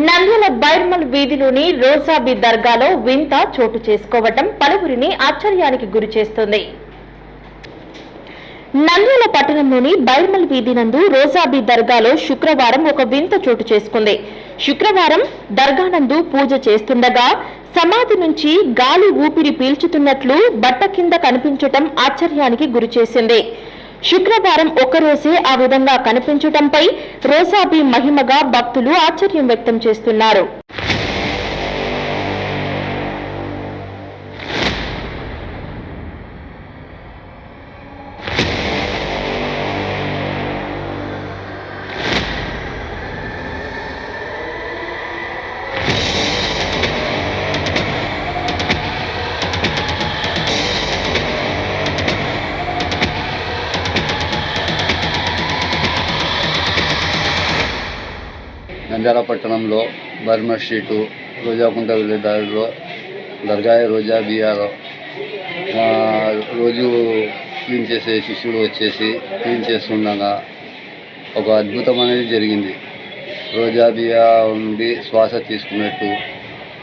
నంద్యాల బైర్మల్ వీధిలోని రోసాబీ దర్గాలో వింత చోటు చేసుకోవటం పలువురిని ఆశ్చర్యానికి గురి చేస్తుంది. నంద్యాల పట్టణంలోని బైర్మల్ వీధి నందు రోజాబీ దర్గాలో శుక్రవారం ఒక వింత చోటు చేసుకుంది. శుక్రవారం దర్గానందు పూజ చేస్తుండగా సమాధి నుంచి గాలి ఊపిరి పీల్చుతున్నట్లు బట్ట కింద కనిపించటం ఆశ్చర్యానికి గురిచేసింది శుక్రవారం ఒక్కరోజే ఆ విధంగా కనిపించటంపై రోసాబీ మహిమగా భక్తులు ఆశ్చర్యం వ్యక్తం చేస్తున్నారు. నంద్యాల పట్టణంలో బర్మా స్ట్రీటు రోజాకుంట వెళ్ళే దారిలో దర్గా రోజా బియాలో రోజు క్లీన్ చేసే శిష్యుడు వచ్చేసి క్లీన్ చేస్తుండగా ఒక అద్భుతం అనేది జరిగింది. రోజా బియా నుండి శ్వాస తీసుకున్నట్టు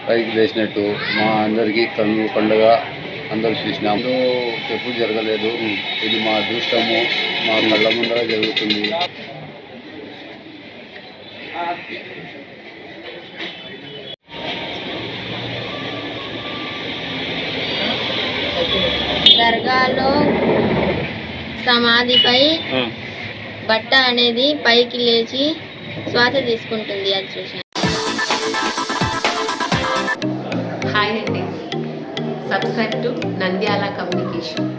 పైకి వేసినట్టు మా అందరికీ కన్ను పండుగ అందరూ చూసినాము ఎప్పుడు జరగలేదు. ఇది మా అదృష్టము మా కళ్ళ ముందర జరుగుతుంది. దర్గాలో సమాధిపై బట్ట అనేది పైకి లేచి శ్వాస తీసుకుంటుంది అది చూసాను హాయ్ అండి. Subscribe to Nandyal communication.